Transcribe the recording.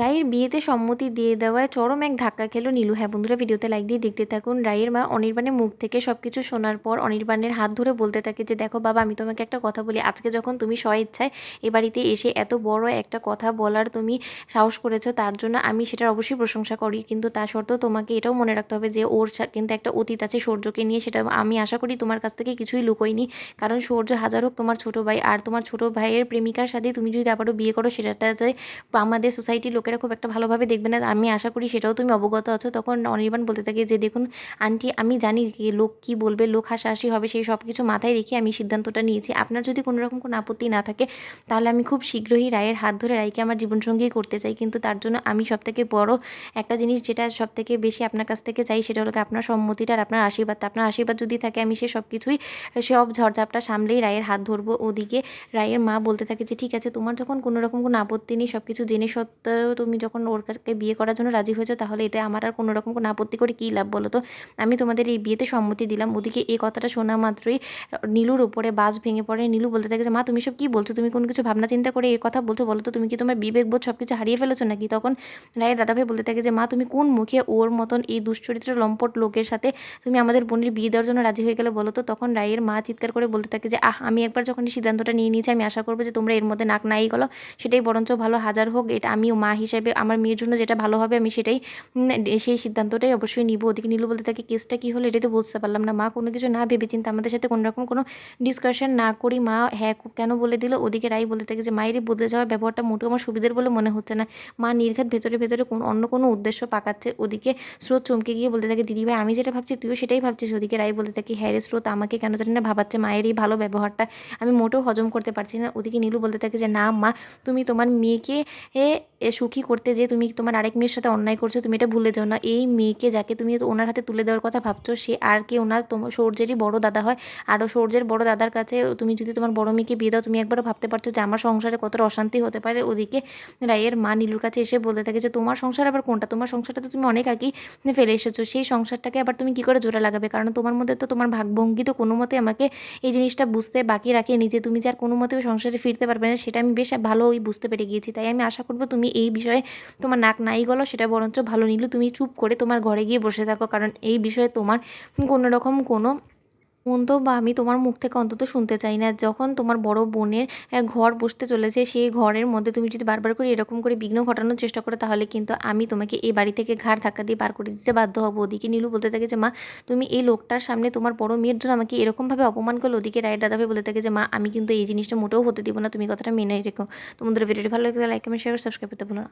রায়ের বিয়েতে সম্মতি দিয়ে দেওয়ায় চরম এক ধাক্কা খেলো নীলু। হ্যাঁ বন্ধুরা, ভিডিওতে লাইক দিয়ে দেখতে থাকুন। রায়ের মা অনির্বাণের মুখ থেকে সব কিছু শোনার পর অনির্বাণের হাত ধরে বলতে থাকে যে, দেখো বাবা, আমি তোমাকে একটা কথা বলি। আজকে যখন তুমি স্ব ইচ্ছায় এ বাড়িতে এসে এত বড় একটা কথা বলার তুমি সাহস করেছ, তার জন্য আমি সেটার অবশ্যই প্রশংসা করি। কিন্তু তা সত্ত্বেও তোমাকে এটাও মনে রাখতে হবে যে, ওর কিন্তু একটা অতীত আছে সূর্যকে নিয়ে। সেটা আমি আশা করি তোমার কাছ থেকে কিছুই লুকোইনি কারণ সূর্য হাজার হোক তোমার ছোটো ভাই, আর তোমার ছোট ভাইয়ের প্রেমিকার সাথে তুমি যদি আবারও বিয়ে করো সেটাটা যে আমাদের সোসাইটির লোকেরা খুব একটা ভালোভাবে দেখবে না। আমি আশা করি সেটাও তুমি অবগত আছো। তখন অনির্বাণ বলতে থাকে যে, দেখুন, আন্টি, আমি জানি লোক কি বলবে, লোক হাসাহাসি হবে, সেই সব কিছু মাথায় রেখে আমি সিদ্ধান্তটা নিয়েছি। আপনার যদি কোনো রকম কোনো আপত্তি না থাকে, তাহলে আমি খুব শীঘ্রই রায়ের হাত ধরে রায়কে আমার জীবনসঙ্গী করতে চাই। কিন্তু তার জন্য আমি সব থেকে বড় একটা জিনিস যেটা সব থেকে বেশি আপনার কাছ থেকে চাই, সেটা হলো আপনার সম্মতিটা আর আপনার আশীর্বাদটা আপনার আশীর্বাদ যদি থাকে, আমি সে সব কিছুই, সব ঝড়ঝাপটা সামলেই রায়ের হাত ধরবো। ওদিকে রায়ের মা বলতে থাকে যে, ঠিক আছে, তোমার যখন কোনো রকম কোনো আপত্তি নেই সব কিছু জেনে সত্ত্বেও তুমি যখন ওর কাছে বিয়ে করার জন্য রাজি হয়েছো, তাহলে এটা আমার আর কোনো রকম কোনো আপত্তি করে কী লাভ বলো তো? আমি তোমাদের এই বিয়েতে সম্মতি দিলাম। ওদিকে এই কথাটা শোনা মাত্রই নীলুর উপরে বাস ভেঙে পড়ে। নীলু বলতে থাকে যে, মা, তুমি সব কী বলছো? তুমি কোনো কিছু ভাবনা চিন্তা করে এই কথা বলছো বলো তো? তুমি কি তোমার বিবেক বোধ সব কিছু হারিয়ে ফেলেছো নাকি? তখন রায়ের দাদাভাই বলতে থাকে যে, মা, তুমি কোন মুখে ওর মতন এই দুশ্চরিত্র লম্পট লোকের সাথে তুমি আমাদের বোনের বিয়ে দেওয়ার জন্য রাজি হয়ে গেলে বলো তো? তখন রায়ের মা চিৎকার করে বলতে থাকে যে, আহ, আমি একবার যখন এই সিদ্ধান্তটা নিয়ে নিয়েছি, আমি আশা করব যে তোমরা এর মধ্যে নাক নাই গেলো সেটাই বরঞ্চ ভালো, হাজার হোক, এটা আমিও মা হিসেবে আমার মেয়ের জন্য যেটা ভালো হবে, আমি সেটাই সেই সিদ্ধান্তটাই অবশ্যই নিব। ওদিকে নীলু বলতে থাকে, কেসটা কী হলো এটাই তো বুঝতে পারলাম না। মা কোনো কিছু না ভেবে চিন্তা আমাদের সাথে কোনোরকম কোনো ডিসকাশন না করি। মা হ্যাঁ কেন বলে দিল? ওদিকে রাই বলতে থাকে যে মায়েরই বদলে যাওয়ার ব্যবহারটা মোটেও আমার সুবিধের বলে মনে হচ্ছে না। মা নির্ঘাত ভেতরে ভেতরে কোন, অন্য কোনো উদ্দেশ্য পাকাচ্ছে। ওদিকে স্রোত চমকে গিয়ে বলতে থাকে, দিদি ভাই, আমি যেটা ভাবছি তুইও সেটাই ভাবছিস? ওদিকে রাই বলতে থাকি হ্যাঁ রে স্রোত, আমাকে কেন জানি না ভাবাচ্ছে। মায়ের এই ভালো ব্যবহারটা আমি মোটেও হজম করতে পারছি না। ওদিকে নীলু বলতে থাকে যে, না মা, তুমি তোমার মেয়েকে, এ সুখী করতে যে তুমি তোমার আরেক মেয়ের সাথে অন্যায় করছ, তুমি এটা ভুলে যাও না। এই মেয়েকে যাকে তুমি ওনার হাতে তুলে দেওয়ার কথা ভাবছ, সে আর কে ওনার তোমার সৌর্যেরই বড় দাদা হয়। আরও সৌর্যের বড় দাদার কাছে তুমি যদি তোমার বড় মেয়েকে বিয়ে দাও, তুমি একবারও ভাবতে পারছ যে আমার সংসারে কতটা অশান্তি হতে পারে। ওদিকে রায়ের মা নীলুর কাছে এসে বলতে থাকে যে, তোমার সংসার আবার কোনটা? তোমার সংসারটা তো তুমি অনেক আগেই ফেলে এসেছ। সেই সংসারটাকে আবার তুমি কী করে জোড়া লাগাবে? কারণ তোমার মধ্যে তো তোমার ভাগভঙ্গি তো কোনো মতে আমাকে এই জিনিসটা বুঝতে বাকি রাখেনি যে, তুমি যে আর কোনো মতেও সংসারে ফিরতে পারবে না, সেটা আমি বেশ ভালোই বুঝতে পেরে গিয়েছি। তাই আমি আশা করব তুমি এই বিষয়ে তোমার নাক নাই গলো, সেটা বরঞ্চ ভালো নিল। তুমি চুপ করে তোমার ঘরে গিয়ে বসে থাকো, কারণ এই বিষয়ে তোমার কোনো রকম কোনো মন্তব্য আমি তোমার মুখ থেকে অন্তত শুনতে চাই না। যখন তোমার বড় বোনের ঘর বসতে চলেছে, সেই ঘরের মধ্যে তুমি যদি বারবার করে এরকম করে বিঘ্ন ঘটানোর চেষ্টা করো, তাহলে কিন্তু আমি তোমাকে এই বাড়ি থেকে ঘাড় ধাক্কা দিয়ে বার করে দিতে বাধ্য হব। ওদিকে নীলু বলতে থাকে যে, মা, তুমি এই লোকটার সামনে তোমার বড় মেয়ের জন্য আমাকে এরকমভাবে অপমান করল? ওদিকে রায়ের দাদাভাই বলতে থাকে যে, মা, আমি কিন্তু এই জিনিসটা মোটেও হতে দিব না। তুমি কথাটা মেনে রেখো। তোমাদের ভিডিওটি ভালো লাগে লাইক কমেন্ট শেয়ার সাবস্ক্রাইব করতে ভুলো না।